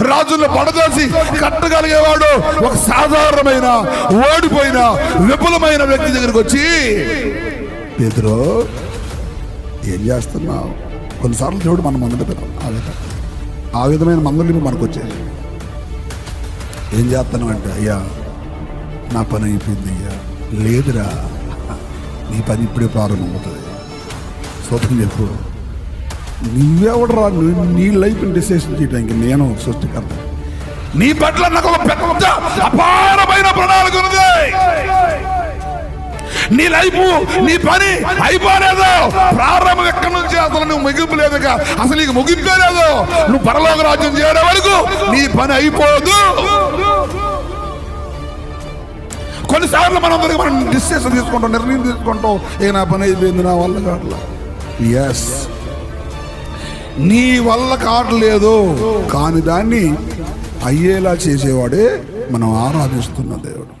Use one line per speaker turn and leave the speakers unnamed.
రాజులను పడదోసి కట్టగలిగేవాడు ఒక సాధారణమైన ఓడిపోయిన విపులమైన వ్యక్తి దగ్గరికి వచ్చి పేదరు ఏం చేస్తున్నావు? కొన్నిసార్లు దేవుడు మనం మందులు పెట్టాం ఆ విధంగా ఆ విధమైన మందులు మనకు వచ్చేది ఏం చేస్తున్నావు అంటే అయ్యా నా పని అయిపోయింది అయ్యా. లేదురా. నీ పని ఇప్పుడే ప్రారంభమవుతుంది. స్వతం చెప్పు. నువ్వెవడరా? నీ లైఫ్ డిసిషన్ చేయడానికి నేను సృష్టికర్త. నీ పట్ల నాకు ఒక పెద్ద అపారమైన ప్రణాళిక ఉంది నీ లైఫ్ నీ పని అయిపోలేదు. ప్రారంభం ఎక్కడి నుంచి అసలు నువ్వు ముగింపు లేదు అసలు నీకు ముగింపే లేదు. నువ్వు పరలోక రాజ్యం చేయడం వరకు నీ పని అయిపోదు. కొన్నిసార్లు మనం అందరికి మనం డిసిషన్ తీసుకుంటాం నిర్ణయం తీసుకుంటాం. ఏ నా పని అయిపోయింది నా వల్ల కావట్లా? ఎస్ నీ వల్ల కావట్లేదు కాని దాన్ని అయ్యేలా చేసేవాడే మనం ఆరాధిస్తున్న దేవుడు.